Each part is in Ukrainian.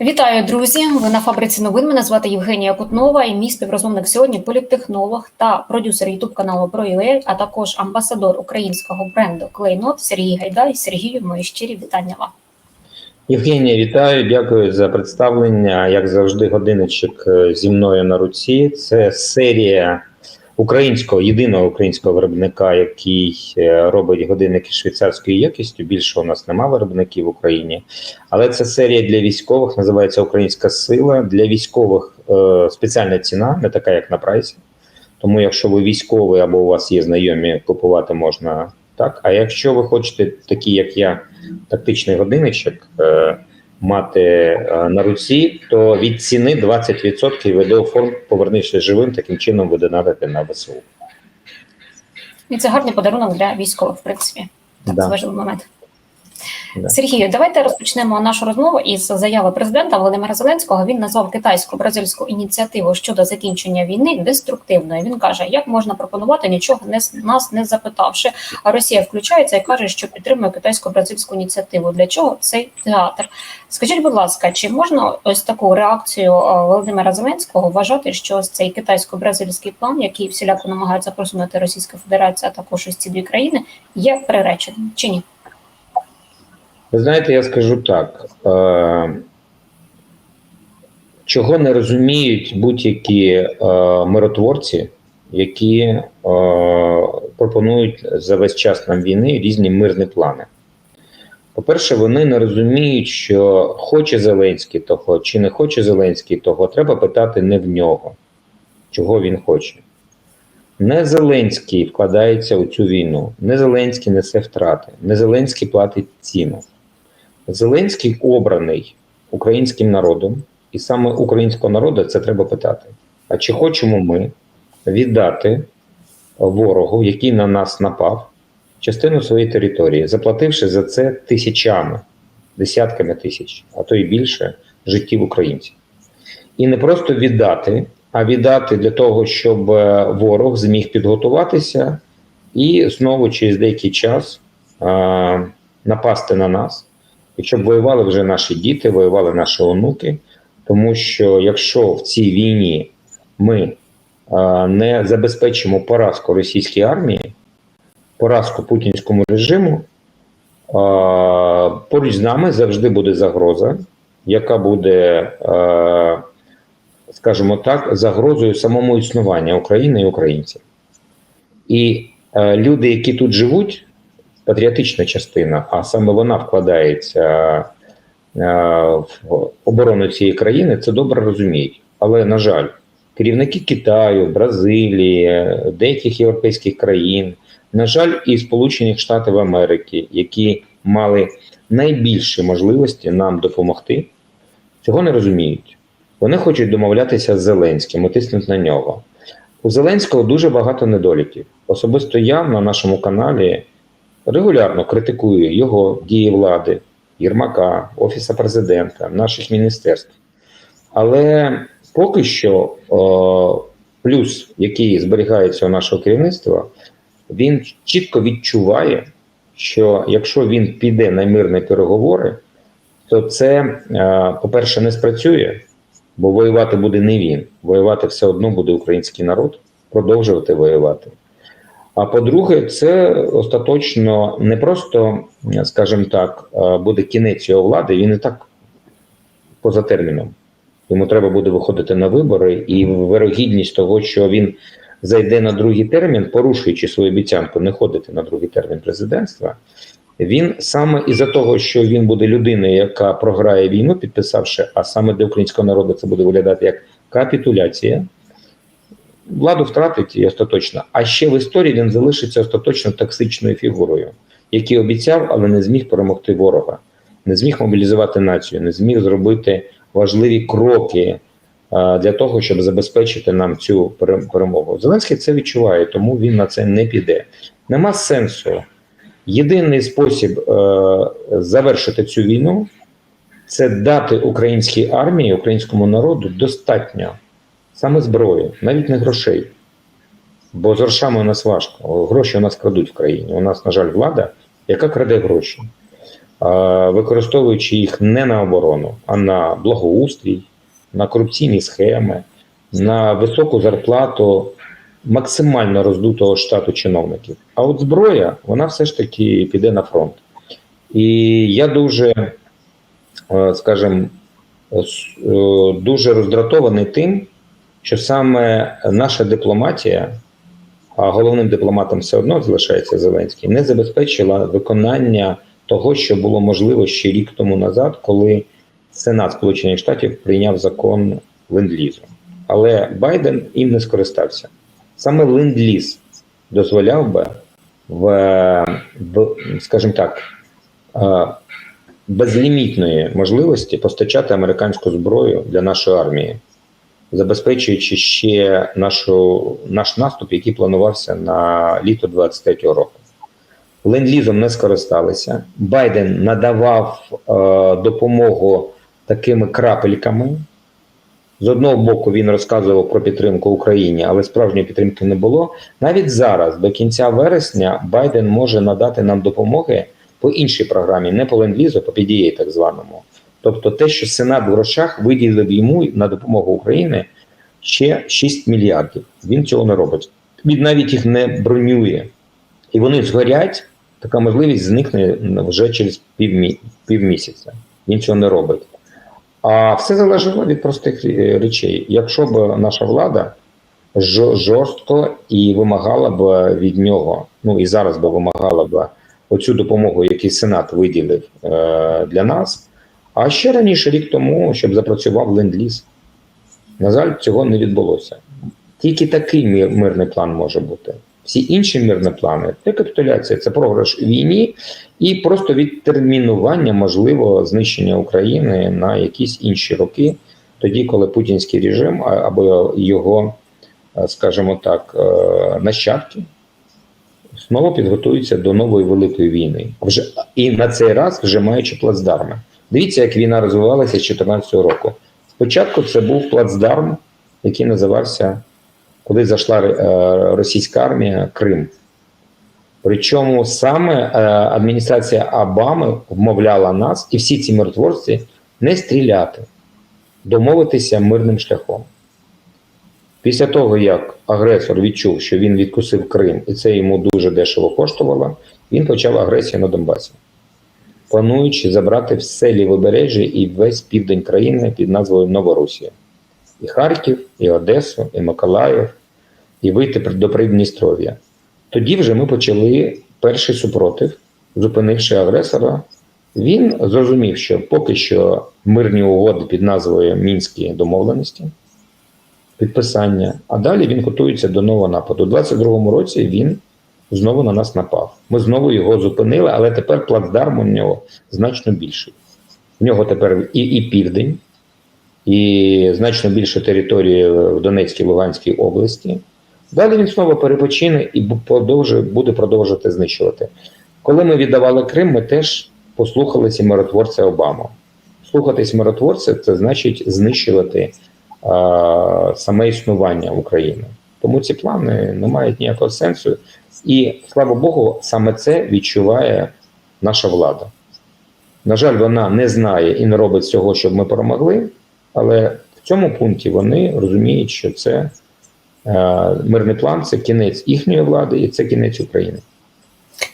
Вітаю, друзі! Ви на фабриці новин. Мене звати Євгенія Кутнова і мій співрозмовник сьогодні політтехнолог та продюсер ютуб каналу ProUA, а також амбасадор українського бренду Клейнот Сергій Гайдай. Сергію, мої щирі вітання вам. Євгенія, вітаю, дякую за представлення. Як завжди, годинничок е, зі мною на руці. Це серія українського єдиного українського виробника, який е, робить годинники швейцарською якістю. Більше у нас немає виробників в Україні, але це серія для військових, називається Українська сила. Для військових е, спеціальна ціна, не така, як на прайсі. Тому, якщо ви військовий або у вас є знайомі, купувати можна так. А якщо ви хочете, такі як я, тактичний годинничок е, мати е, на руці, то від ціни 20% відеоформ повернешся живим, таким чином буде надати на ВСУ. І це гарний подарунок для військових, в принципі. Так, Да. це важливий момент. Сергію, давайте розпочнемо нашу розмову із заяви президента Володимира Зеленського. Він назвав китайсько-бразильську ініціативу щодо закінчення війни деструктивною. Він каже, як можна пропонувати нічого не нас не запитавши. А Росія включається і каже, що підтримує китайсько-бразильську ініціативу. Для чого цей театр? Скажіть, будь ласка, чи можна ось таку реакцію е, Володимира Зеленського вважати, що ось цей китайсько-бразильський план, який всіляко намагається просунути Російська Федерація, а також ось ці дві країни, є приреченим чи ні? Ви знаєте, я скажу так. Е, чого не розуміють будь-які е, миротворці, які е, пропонують за весь час нам війни різні мирні плани. По-перше, вони не розуміють, що хоче Зеленський того чи не хоче Зеленський того, треба питати не в нього, чого він хоче. Не Зеленський вкладається у цю війну, не Зеленський несе втрати, не Зеленський платить ціну. Зеленський обраний українським народом, і саме українського народу це треба питати. А чи хочемо ми віддати ворогу, який на нас напав, частину своєї території, заплативши за це тисячами, десятками тисяч, а то й більше життів українців? І не просто віддати, а віддати для того, щоб е, ворог зміг підготуватися і знову через деякий час е, напасти на нас і щоб воювали вже наші діти, воювали наші онуки. Тому що якщо в цій війні ми а, не забезпечимо поразку російській армії, поразку путінському режиму, а, поруч з нами завжди буде загроза, яка буде, а, скажімо так, загрозою самому існування України і українців. І а, люди, які тут живуть, патріотична частина, а саме вона вкладається е, в оборону цієї країни, це добре розуміють. Але, на жаль, керівники Китаю, Бразилії, деяких європейських країн, на жаль, і Сполучених Штатів Америки, які мали найбільші можливості нам допомогти, цього не розуміють. Вони хочуть домовлятися з Зеленським, і тиснуть на нього. У Зеленського дуже багато недоліків. Особисто я на нашому каналі регулярно критикую його дії влади, Єрмака, Офіса президента, наших міністерств. Але поки що о, плюс, який зберігається у нашого керівництва, він чітко відчуває, що якщо він піде на мирні переговори, то це, е, по-перше, не спрацює, бо воювати буде не він. Воювати все одно буде український народ, продовжувати воювати. А по-друге, це остаточно не просто, скажімо так, е, буде кінець його влади, він і так поза терміном. Йому треба буде виходити на вибори, і вирогідність того, що він зайде на другий термін, порушуючи свою обіцянку не ходити на другий термін президентства, він саме із-за того, що він буде людиною, яка програє війну, підписавши, а саме для українського народу це буде виглядати як капітуляція владу втратить і остаточно. А ще в історії він залишиться остаточно токсичною фігурою, який обіцяв, але не зміг перемогти ворога, не зміг мобілізувати націю, не зміг зробити важливі кроки для того, щоб забезпечити нам цю перемогу. Зеленський це відчуває, тому він на це не піде. Нема сенсу. Єдиний спосіб е, завершити цю війну це дати українській армії, українському народу достатньо саме зброї, навіть не грошей. Бо з грошами у нас важко. Гроші у нас крадуть в країні. У нас, на жаль, влада, яка краде гроші. використовуючи їх не на оборону, а на благоустрій, на корупційні схеми, на високу зарплату максимально роздутого штату чиновників. А от зброя, вона все ж таки піде на фронт. І я дуже, е, скажімо, е, дуже роздратований тим, що саме наша дипломатія, а головним дипломатом все одно залишається Зеленський, не забезпечила виконання того, що було можливо ще рік тому назад, коли Сенат Сполучених Штатів прийняв закон ленд-лізу. Але Байден їм не скористався. Саме ленд-ліз дозволяв би в, в скажімо так, е, безлімітної можливості постачати американську зброю для нашої армії, забезпечуючи ще нашу, наш наступ, який планувався на літо 23-го року. Ленд-лізом не скористалися. Байден надавав е, допомогу такими крапельками. З одного боку, він розказував про підтримку Україні, але справжньої підтримки не було. Навіть зараз, до кінця вересня, Байден може надати нам допомоги по іншій програмі, не по ленд-лізу, по PDA так званому. Тобто те, що Сенат в грошах виділив йому на допомогу Україні ще 6 мільярдів. Він цього не робить. Він навіть їх не бронює. І вони згорять, така можливість зникне вже через півмі... півмісяця. Він цього не робить. А все залежало від простих речей. Якщо б наша влада жорстко і вимагала б від нього, ну і зараз би вимагала б оцю допомогу, яку Сенат виділив е, для нас. А ще раніше, рік тому, щоб запрацював ленд-ліз. На жаль, цього не відбулося. Тільки такий мир, мирний план може бути. Всі інші мирні плани це капітуляція, це програш у війні і просто відтермінування можливо знищення України на якісь інші роки, тоді, коли путінський режим або його, е, скажімо так, е, нащадки знову підготуються до нової великої війни. Вже і на цей раз вже маючи плацдарми. Дивіться, як війна розвивалася з 2014 року. Спочатку це був плацдарм, який називався, коли зайшла е, російська армія Крим. Причому саме е, адміністрація Обами вмовляла нас і всі ці миротворці не стріляти, домовитися мирним шляхом. Після того, як агресор відчув, що він відкусив Крим, і це йому дуже дешево коштувало, він почав агресію на Донбасі, плануючи забрати все лівобережжя і весь південь країни під назвою Новоросія. І Харків, і Одесу, і Миколаїв, і вийти до Придністров'я. Тоді вже ми почали перший супротив, зупинивши агресора. Він зрозумів, що поки що мирні угоди під назвою Мінські домовленості, підписання, а далі він готується до нового нападу. У 22-му році він знову на нас напав. Ми знову його зупинили, але тепер плацдарм у нього значно більший. В нього тепер і, і південь, і значно більше території в Донецькій Луганській області. Далі він знову перепочине і продовжує, буде продовжувати знищувати. Коли ми віддавали Крим, ми теж послухалися миротворця Обаму. Слухатись миротворця це значить знищувати а, саме існування України. Тому ці плани не мають ніякого сенсу. І слава Богу, саме це відчуває наша влада. На жаль, вона не знає і не робить цього, щоб ми перемогли, але в цьому пункті вони розуміють, що це е, мирний план, це кінець їхньої влади і це кінець України.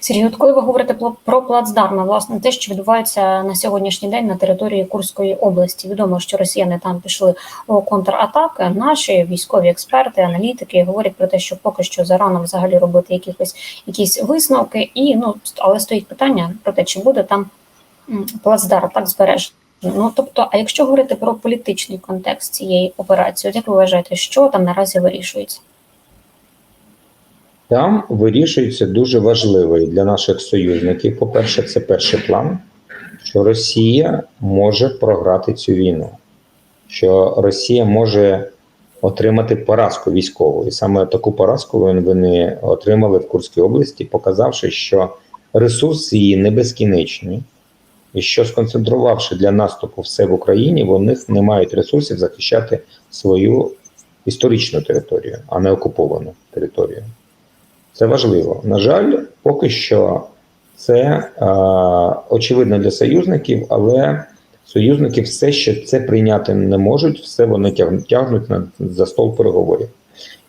Сергій, от коли ви говорите про- плацдарми, власне, те, що відбувається на сьогоднішній день на території Курської області, відомо, що росіяни там пішли у контратаки. Наші військові експерти, аналітики говорять про те, що поки що зарано взагалі робити якихось якісь висновки, і ну але стоїть питання про те, чи буде там м, плацдарм так збережений. Ну тобто, а якщо говорити про політичний контекст цієї операції, от як ви вважаєте, що там наразі вирішується? Там вирішується дуже важливий для наших союзників. По-перше, це перший план, що Росія може програти цю війну, що Росія може отримати поразку військову. І саме таку поразку вони отримали в Курській області, показавши, що ресурси її не безкінечні, і що сконцентрувавши для наступу все в Україні, вони не мають ресурсів захищати свою історичну територію, а не окуповану територію. Це важливо. На жаль, поки що це е, очевидно для союзників, але союзники все ще це прийняти не можуть, все вони тяг- тягнуть на, за стол переговорів.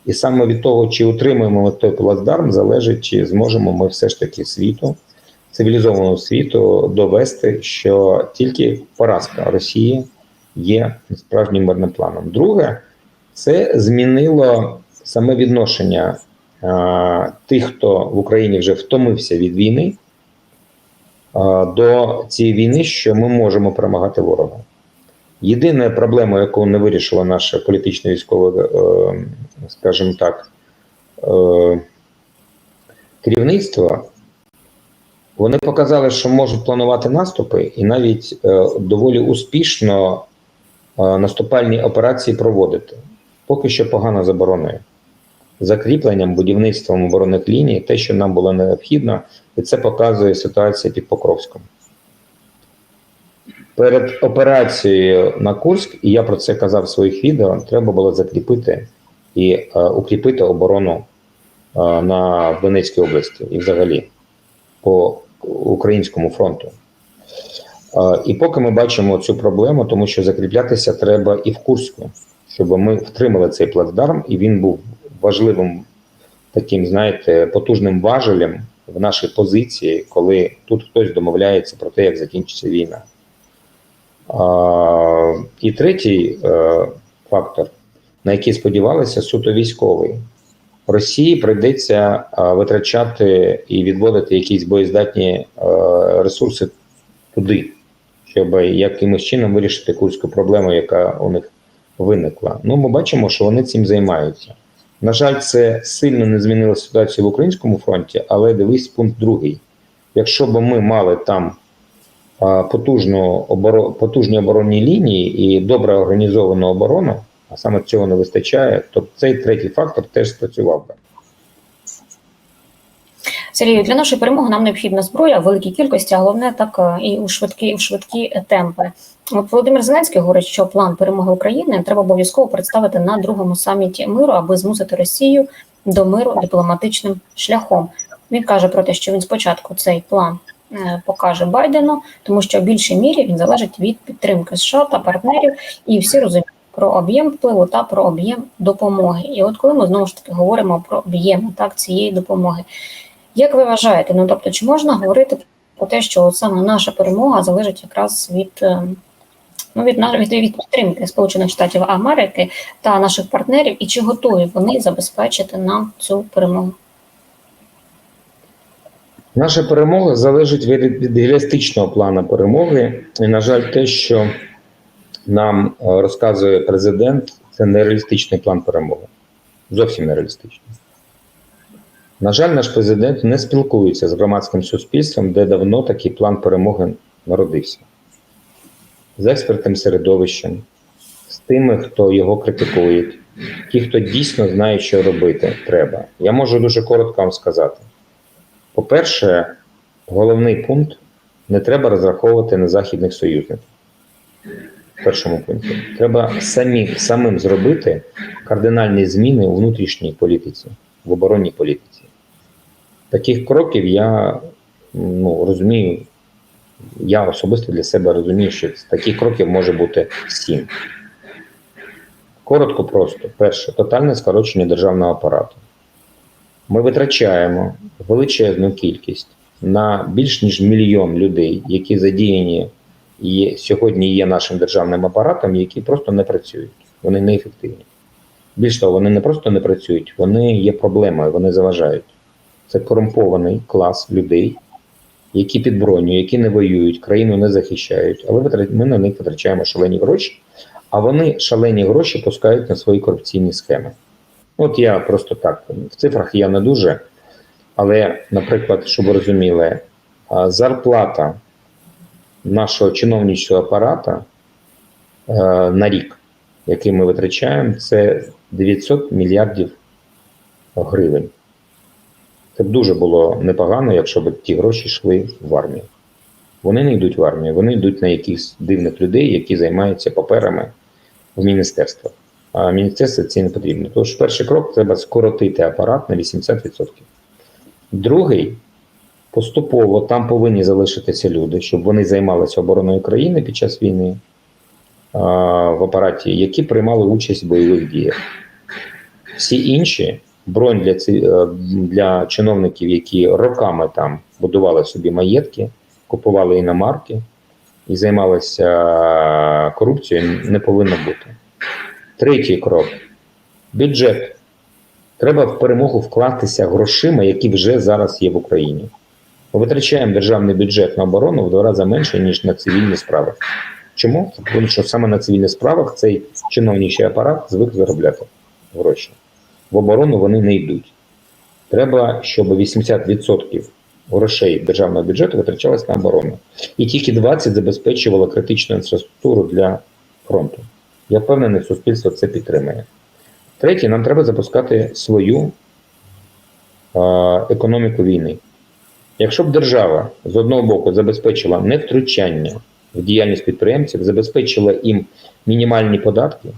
І саме від того, чи утримуємо ми той плацдарм, залежить, чи зможемо ми все ж таки світу, цивілізованого світу довести, що тільки поразка Росії є справжнім мирним планом. Друге, це змінило саме відношення тих, хто в Україні вже втомився від війни, до цієї війни, що ми можемо перемагати ворога. Єдина проблема, яку не вирішило наше політичне військове, е, скажімо так, е, керівництво, вони показали, що можуть планувати наступи, і навіть е, доволі успішно наступальні операції проводити. Поки що погано забороною. Закріпленням, будівництвом оборонних ліній, те, що нам було необхідно, і це показує ситуація під Покровськом. Перед операцією на Курськ, і я про це казав в своїх відео, треба було закріпити і е, укріпити оборону е, на Донецькій області і взагалі по українському фронту. Е, і поки ми бачимо цю проблему, тому що закріплятися треба і в Курську, щоб ми втримали цей плацдарм, і він був важливим таким, знаєте, потужним важелем в нашій позиції, коли тут хтось домовляється про те, як закінчиться війна. А, і третій е, фактор, на який сподівалися, суто військовий. Росії прийдеться е, витрачати і відводити якісь боєздатні е, ресурси туди, щоб якимось чином вирішити курську проблему, яка у них виникла. Ну, ми бачимо, що вони цим займаються. На жаль, це сильно не змінило ситуацію в українському фронті, але дивись пункт другий. Якщо б ми мали там потужну оборо... потужні оборонні лінії і добре організовану оборону, а саме цього не вистачає, то цей третій фактор теж спрацював би. Сергію, для нашої перемоги нам необхідна зброя великій кількості, а головне так е, і у швидкі, у швидкі темпи. Володимир Зеленський говорить, що план перемоги України треба обов'язково представити на другому саміті миру, аби змусити Росію до миру дипломатичним шляхом. Він каже про те, що він спочатку цей план е, покаже Байдену, тому що в більшій мірі він залежить від підтримки США та партнерів, і всі розуміють про об'єм впливу та про об'єм допомоги. І от коли ми знову ж таки говоримо про об'єми так цієї допомоги. Як ви вважаєте, ну тобто, чи можна говорити про те, що саме наша перемога залежить якраз від, е, ну, від, від, від підтримки Сполучених Штатів Америки та наших партнерів, і чи готові вони забезпечити нам цю перемогу? Наша перемога залежить від, від реалістичного плану перемоги. І, на жаль, те, що нам е, розказує президент, це нереалістичний план перемоги. Зовсім нереалістичний. На жаль, наш президент не спілкується з громадським суспільством, де давно такий план перемоги народився. З експертним середовищем, з тими, хто його критикує, ті, хто дійсно знає, що робити треба. Я можу дуже коротко вам сказати. По-перше, головний пункт не треба розраховувати на західних союзників. В першому пункті. Треба самі, самим зробити кардинальні зміни у внутрішній політиці, в оборонній політиці. Таких кроків я ну, розумію, я особисто для себе розумію, що таких кроків може бути сім. Коротко, просто. Перше, тотальне скорочення державного апарату. Ми витрачаємо величезну кількість на більш ніж мільйон людей, які задіяні і сьогодні є нашим державним апаратом, які просто не працюють. Вони неефективні. Більш того, вони не просто не працюють, вони є проблемою, вони заважають. Це корумпований клас людей, які під броню, які не воюють, країну не захищають, але ми на них витрачаємо шалені гроші, а вони шалені гроші пускають на свої корупційні схеми. От я просто так, в цифрах я не дуже, але, наприклад, щоб ви розуміли, зарплата нашого чиновничого апарата е, на рік, який ми витрачаємо, це 900 мільярдів гривень. Це б дуже було непогано, якщо б ті гроші йшли в армію. Вони не йдуть в армію, вони йдуть на якихось дивних людей, які займаються паперами в міністерствах. А міністерству це не потрібно. Тож перший крок треба скоротити апарат на 80%. Другий Поступово там повинні залишитися люди, щоб вони займалися обороною країни під час війни а, в апараті, які приймали участь в бойових діях. Всі інші бронь для, ці- е, для чиновників, які роками там будували собі маєтки, купували іномарки і займалися корупцією, не повинно бути. Третій крок бюджет. Треба в перемогу вкластися грошима, які вже зараз є в Україні. Ми витрачаємо державний бюджет на оборону в два рази менше, ніж на цивільні справи. Чому? Тому що саме на цивільних справах цей чиновничий апарат звик заробляти гроші. В оборону вони не йдуть. Треба, щоб 80% грошей державного бюджету витрачалось на оборону. І тільки 20% забезпечувало критичну інфраструктуру для фронту. Я впевнений, суспільство це підтримує. Третє, нам треба запускати свою е, економіку війни. Якщо б держава з одного боку забезпечила невтручання в діяльність підприємців, забезпечила їм мінімальні податки,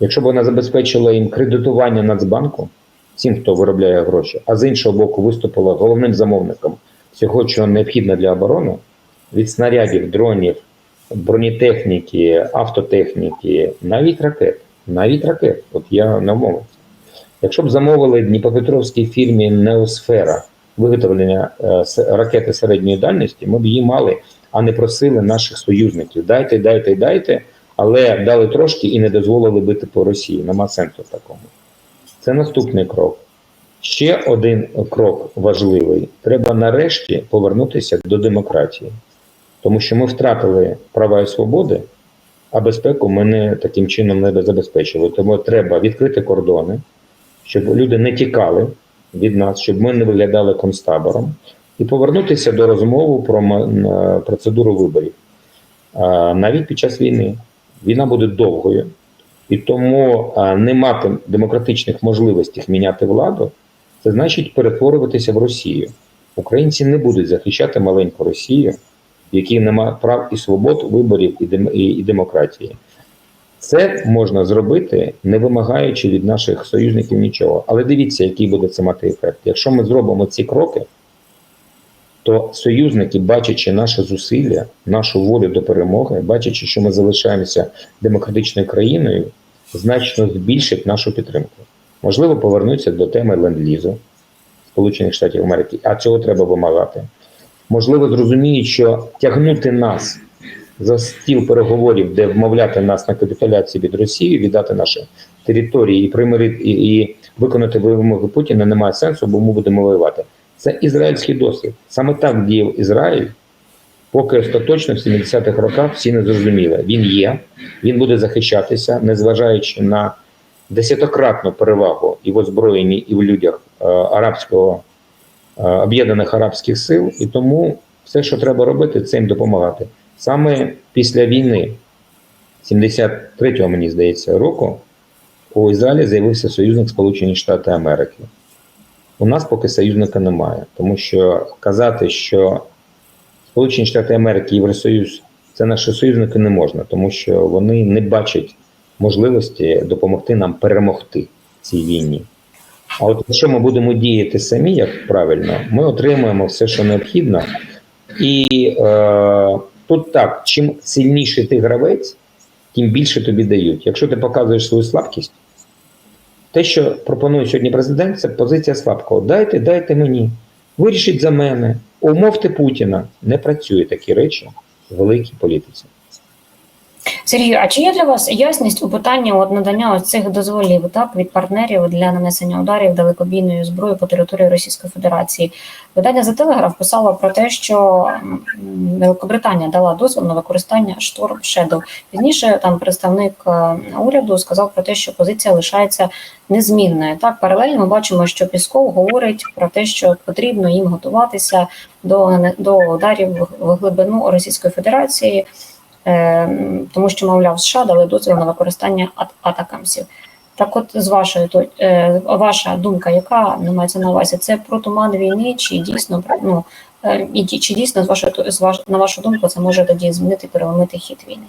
якщо б вона забезпечила їм кредитування Нацбанку, всім, хто виробляє гроші, а з іншого боку, виступила головним замовником всього, що необхідно для оборони, від снарядів, дронів, бронетехніки, автотехніки, навіть ракет. Навіть ракет. От я намовився. Якщо б замовили Дніпропетровській фірмі Неосфера виготовлення е, ракети середньої дальності, ми б її мали, а не просили наших союзників. Дайте, дайте, дайте, але дали трошки і не дозволили бити по Росії. Нема сенсу такому. Це наступний крок. Ще один крок важливий: треба нарешті повернутися до демократії, тому що ми втратили права і свободи, а безпеку ми не таким чином не забезпечили. Тому треба відкрити кордони, щоб люди не тікали від нас, щоб ми не виглядали концтабором, і повернутися до розмови про е, процедуру виборів. Навіть під час війни. Війна буде довгою, і тому не мати демократичних можливостей міняти владу, це значить перетворюватися в Росію. Українці не будуть захищати маленьку Росію, в якій немає прав і свобод, виборів і, і демократії. Це можна зробити, не вимагаючи від наших союзників нічого. Але дивіться, який буде це мати ефект. Якщо ми зробимо ці кроки, то союзники, бачачи наші зусилля, нашу волю до перемоги, бачачи, що ми залишаємося демократичною країною, значно збільшать нашу підтримку. Можливо, повернуться до теми ленд-лізу Сполучених Штатів Америки, а цього треба вимагати. Можливо, зрозуміють, що тягнути нас за стіл переговорів, де вмовляти нас на капітуляцію від Росії, віддати наші території і примирити і, і виконати вимоги Путіна немає сенсу, бо ми будемо воювати. Це ізраїльський досвід. Саме так діяв Ізраїль, поки остаточно в 70-х роках всі не зрозуміли. Він є, він буде захищатися, незважаючи на десятократну перевагу і в озброєнні, і в людях е, арабського е, об'єднаних арабських сил, і тому все, що треба робити, це їм допомагати. Саме після війни, 73-го, мені здається, року, у Ізраїлі з'явився союзник Сполучені Штати Америки. У нас поки союзника немає, тому що казати, що Сполучені Штати Америки, Євросоюз це наші союзники не можна, тому що вони не бачать можливості допомогти нам перемогти цій війні. А от якщо ми будемо діяти самі, як правильно, ми отримаємо все, що необхідно. І е, тут так, чим сильніший ти гравець, тим більше тобі дають. Якщо ти показуєш свою слабкість, те, що пропонує сьогодні президент, це позиція слабкого. Дайте, дайте мені, вирішіть за мене, умовте Путіна. Не працює такі речі в великій політиці. Сергію, а чи є для вас ясність у питанні от надання ось цих дозволів так від партнерів для нанесення ударів далекобійною зброєю по території Російської Федерації? Видання за телеграф писало про те, що Великобританія дала дозвіл на використання Storm Shadow. Пізніше там представник е, уряду сказав про те, що позиція лишається незмінною. Так, паралельно ми бачимо, що Пісков говорить про те, що потрібно їм готуватися до, до ударів в глибину Російської Федерації. Е, тому що, мовляв, США дали дозвіл на використання атакамсів. Так, от з вашої то е, ваша думка, яка не мається на увазі, це про туман війни, чи дійсно ну, е, і чи дійсно з вашої з ваш, на вашу думку це може тоді змінити переломити хід війни?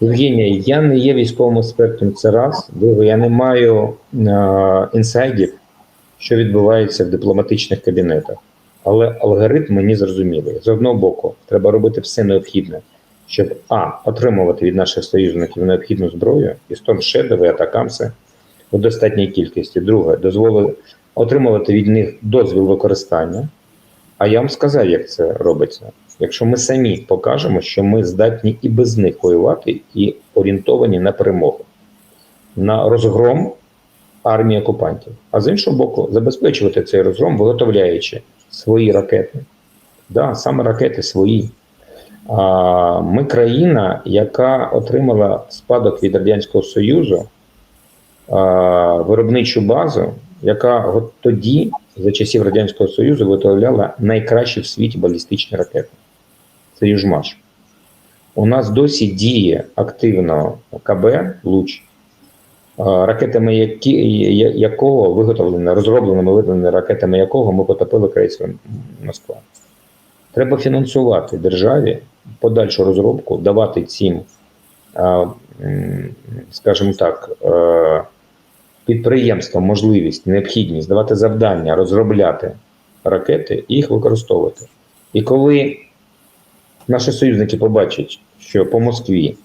Євгенія, я не є військовим експертом. Це раз. Друге, я не маю е, інсайдів, що відбувається в дипломатичних кабінетах. Але алгоритм мені зрозумілий. З одного боку, треба робити все необхідне, щоб а. отримувати від наших союзників необхідну зброю, і і атакамси у достатній кількості. Друге, дозволити отримувати від них дозвіл використання. А я вам сказав, як це робиться. Якщо ми самі покажемо, що ми здатні і без них воювати, і орієнтовані на перемогу, на розгром армії окупантів. А з іншого боку, забезпечувати цей розгром, виготовляючи свої ракети. Да, саме ракети свої. Ми країна, яка отримала спадок від Радянського Союзу, виробничу базу, яка тоді, за часів Радянського Союзу, виготовляла найкращі в світі балістичні ракети. Це Южмаш. У нас досі діє активно КБ Луч, ракетами які, якого виготовлено, розробленими виготовленими ракетами якого ми потопили крейсер Москва. Треба фінансувати державі подальшу розробку, давати цим, скажімо так, е, підприємствам можливість, необхідність давати завдання, розробляти ракети і їх використовувати. І коли наші союзники побачать, що по Москві,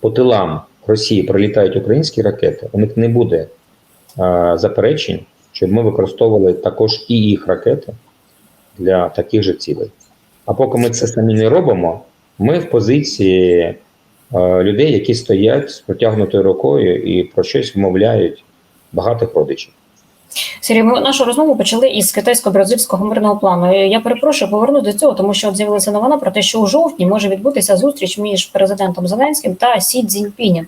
по тилам Росії прилітають українські ракети, у них не буде заперечень, щоб ми використовували також і їх ракети для таких же цілей. А поки ми це самі не робимо, ми в позиції е, людей, які стоять з протягнутою рукою і про щось вмовляють багатих родичів. Сергій, ми нашу розмову почали із китайсько-бразильського мирного плану. Я перепрошую повернусь до цього, тому що от з'явилася новина про те, що у жовтні може відбутися зустріч між президентом Зеленським та Сі Цзіньпінем.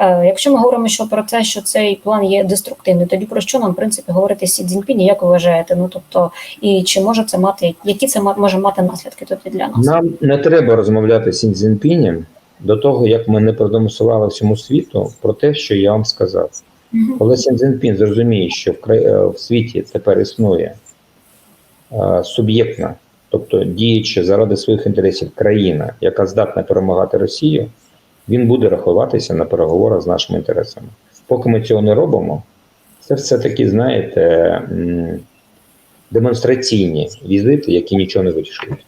Е, Якщо ми говоримо що про те, що цей план є деструктивний, тоді про що нам в принципі говорити Сі Цзіньпіні, як ви вважаєте? Ну тобто, і чи може це мати які це може мати наслідки тоді для нас? Нам не треба розмовляти з Цзіньпінем до того, як ми не продемонстрували всьому світу про те, що я вам сказав. Мгм. Коли Сі Цзіньпін зрозуміє, що в, край... е, в світі тепер існує е, суб'єктна, тобто діюча заради своїх інтересів країна, яка здатна перемагати Росію, він буде рахуватися на переговорах з нашими інтересами. Поки ми цього не робимо, це все таки, знаєте, демонстраційні візити, які нічого не вирішують.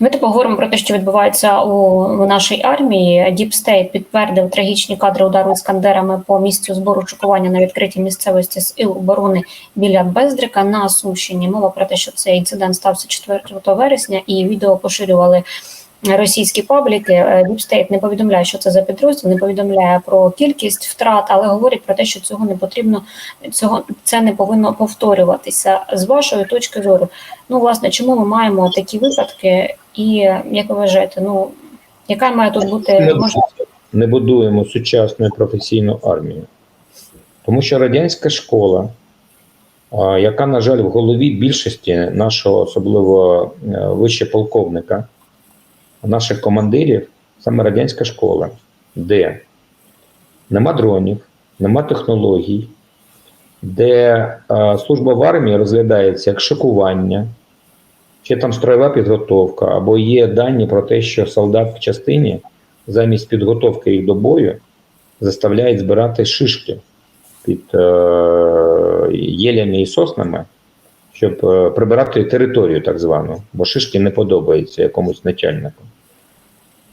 Давайте поговоримо про те, що відбувається у, нашій армії. State підтвердив трагічні кадри удару іскандерами по місцю збору шокування на відкритій місцевості сил оборони біля Бездрика на Сумщині. Мова про те, що цей інцидент стався 4 вересня, і відео поширювали. Російські пабліки State не повідомляє, що це за підрозділ, не повідомляє про кількість втрат, але говорить про те, що цього не потрібно, цього це не повинно повторюватися. З вашої точки зору, Ну, власне, чому ми маємо такі випадки, і як ви вважаєте, ну яка має тут бути Ми може, не будуємо сучасну професійну армію. Тому що радянська школа, яка, на жаль, в голові більшості нашого, особливо е, вище полковника, наших командирів, саме радянська школа, де нема дронів, нема технологій, де е, служба в армії розглядається як шикування, чи там строєва підготовка, або є дані про те, що солдат в частині замість підготовки їх до бою заставляють збирати шишки під е, єлями і соснами, щоб е, прибирати територію, так звану, бо шишки не подобаються якомусь начальнику.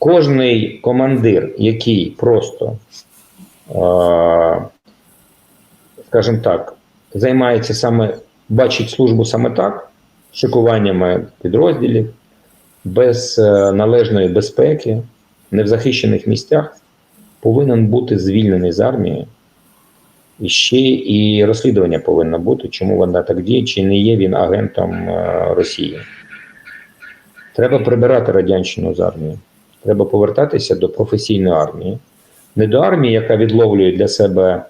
Кожний командир, який просто, скажімо так, займається саме, бачить службу саме так, шикуваннями підрозділів, без е, належної безпеки, не в захищених місцях, повинен бути звільнений з армії. І ще і розслідування повинно бути, чому вона так діє, чи не є він агентом е, Росії. Треба прибирати радянщину з армії. Треба повертатися до професійної армії. Не до армії, яка відловлює для себе,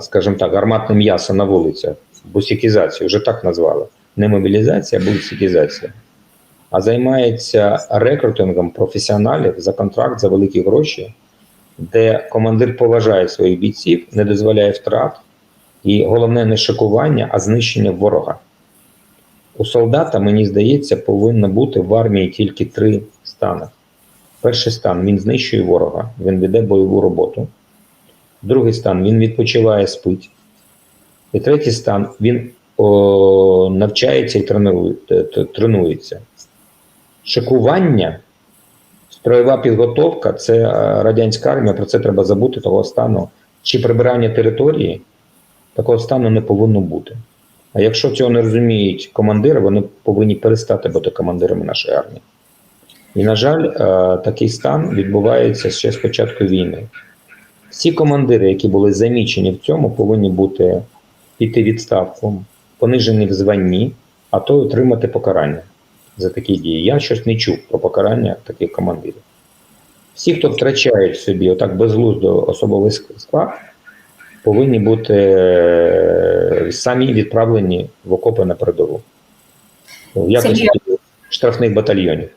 скажімо так, гарматне м'ясо на вулицях, бусикізацію, вже так назвали. Не мобілізація, а бусикізація. А займається рекрутингом професіоналів за контракт за великі гроші, де командир поважає своїх бійців, не дозволяє втрат, і головне не шикування, а знищення ворога. У солдата, мені здається, повинно бути в армії тільки три стани. Перший стан він знищує ворога, він веде бойову роботу. Другий стан він відпочиває, спить. І третій стан він о, навчається і тренується. Шикування, строєва підготовка це е, радянська армія, про це треба забути того стану. Чи прибирання території, такого стану не повинно бути. А якщо цього не розуміють командири, вони повинні перестати бути командирами нашої армії. І, на жаль, е, такий стан відбувається ще з початку війни. Всі командири, які були замічені в цьому, повинні бути піти відставку, понижені в званні, а то отримати покарання за такі дії. Я щось не чув про покарання таких командирів. Всі, хто втрачають собі отак безглуздо особовий склад, повинні бути е, самі відправлені в окопи на передову. В якості штрафних батальйонів.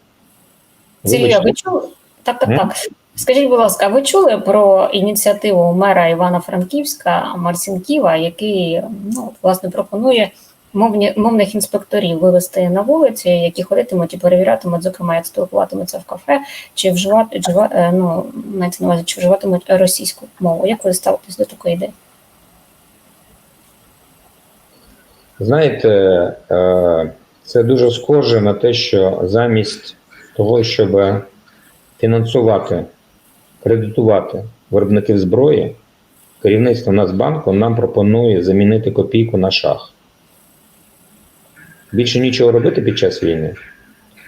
Вибачте. ви чули? Так, так, так. Скажіть, будь ласка, ви чули про ініціативу мера Івано-Франківська Марсінківа, який ну, власне пропонує мовні, мовних інспекторів вивести на вулиці, які ходитимуть і перевірятимуть, зокрема, як спілкуватимуться в кафе, чи вживати вжива, е, ну, на увазі, чи вживатимуть російську мову. Як ви ставитесь до такої ідеї? Знаєте, е, це дуже схоже на те, що замість того, щоб фінансувати, кредитувати виробників зброї, керівництво Нацбанку нам пропонує замінити копійку на шах. Більше нічого робити під час війни.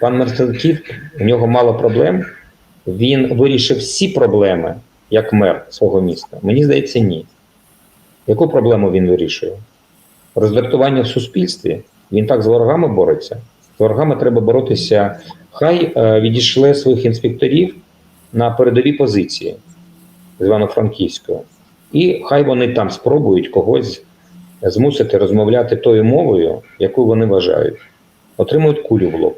Пан Мерсенків, у нього мало проблем. Він вирішив всі проблеми як мер свого міста. Мені здається, ні. Яку проблему він вирішує? роздратування в суспільстві. Він так з ворогами бореться. Ворогами треба боротися. Хай е, відійшли своїх інспекторів на передові позиції з Івано-Франківської. І хай вони там спробують когось змусити розмовляти тою мовою, яку вони вважають. Отримують кулю в лоб.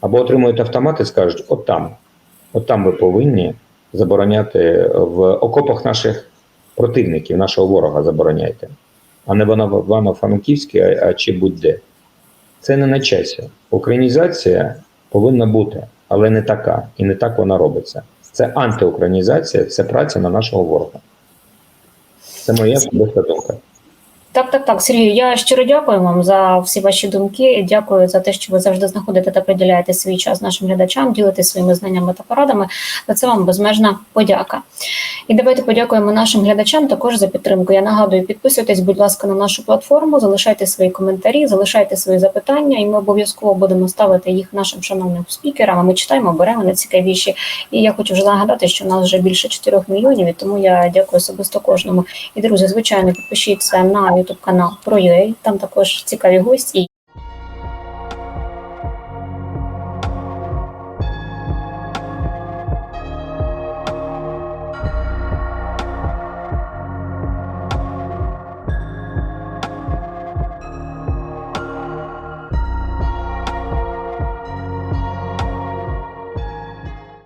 Або отримують автомат і скажуть: от там, от там ви повинні забороняти в окопах наших противників, нашого ворога забороняйте а не в Івано-Франківській, а, а чи будь-де. Це не на часі. Українізація повинна бути, але не така. І не так вона робиться. Це антиукраїнізація, це праця на нашого ворога. Це моя особиста думка. Так, так, так, Сергію, я щиро дякую вам за всі ваші думки. Дякую за те, що ви завжди знаходите та приділяєте свій час нашим глядачам, ділитесь своїми знаннями та порадами. За це вам безмежна подяка. І давайте подякуємо нашим глядачам також за підтримку. Я нагадую, підписуйтесь, будь ласка, на нашу платформу, залишайте свої коментарі, залишайте свої запитання, і ми обов'язково будемо ставити їх нашим шановним спікерам. Ми читаємо, беремо найцікавіші. І я хочу вже нагадати, що у нас вже більше 4 мільйонів, і тому я дякую особисто кожному. І друзі, звичайно, підпишіться на YouTube канал про UA, Там також цікаві гості.